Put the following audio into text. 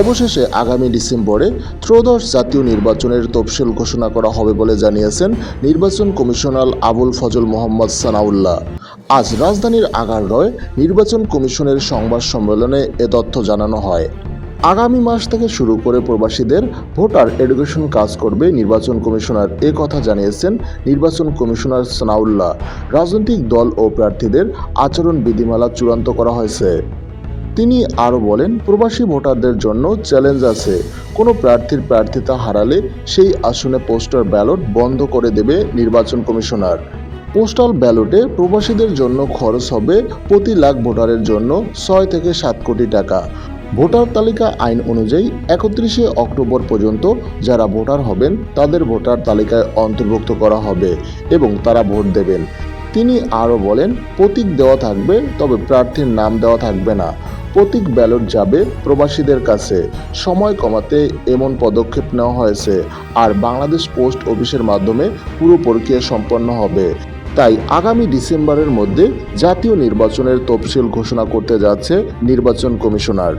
অবশেষে আগামী ডিসেম্বরে ত্রয়োদশ জাতীয় নির্বাচনের তফসিল ঘোষণা করা হবে বলে জানিয়েছেন নির্বাচন কমিশনার আবুল ফজল মোহাম্মদ সানাউল্লাহ। আজ রাজধানীর আগারগাঁওয়ে নির্বাচন কমিশনের সংবাদ সম্মেলনে এ তথ্য জানানো হয়। আগামী মাস থেকে শুরু করে প্রবাসীদের ভোটার এডুকেশন কাজ করবে নির্বাচন কমিশনার এ কথা জানিয়েছেন নির্বাচন কমিশনার সানাউল্লাহ। রাজনৈতিক দল ও প্রার্থীদের আচরণ বিধিমালা চূড়ান্ত করা হয়েছে। তিনি আরও বলেন, প্রবাসী ভোটারদের জন্য চ্যালেঞ্জ আছে। কোনো প্রার্থীর প্রার্থিতা হারালে সেই আসনে পোস্টাল ব্যালট বন্ধ করে দেবে নির্বাচন কমিশনার। পোস্টাল ব্যালটে প্রবাসীদের জন্য খরচ হবে প্রতি লাখ ভোটারের জন্য ছয় থেকে সাত কোটি টাকা। ভোটার তালিকা আইন অনুযায়ী একত্রিশে অক্টোবর পর্যন্ত যারা ভোটার হবেন, তাদের ভোটার তালিকায় অন্তর্ভুক্ত করা হবে এবং তারা ভোট দেবেন। তিনি আরও বলেন, প্রতীক দেওয়া থাকবে, তবে প্রার্থীর নাম দেওয়া থাকবে না। প্রতীক ব্যালট যাবে প্রবাসীদের কাছে। সময় কমাতে এমন পদক্ষেপ নেওয়া হয়েছে। আর বাংলাদেশ পোস্ট অফিসের মাধ্যমে পুরো প্রক্রিয়া সম্পন্ন হবে। তাই আগামী ডিসেম্বরের মধ্যে জাতীয় নির্বাচনের তফসিল ঘোষণা করতে যাচ্ছে নির্বাচন কমিশনার।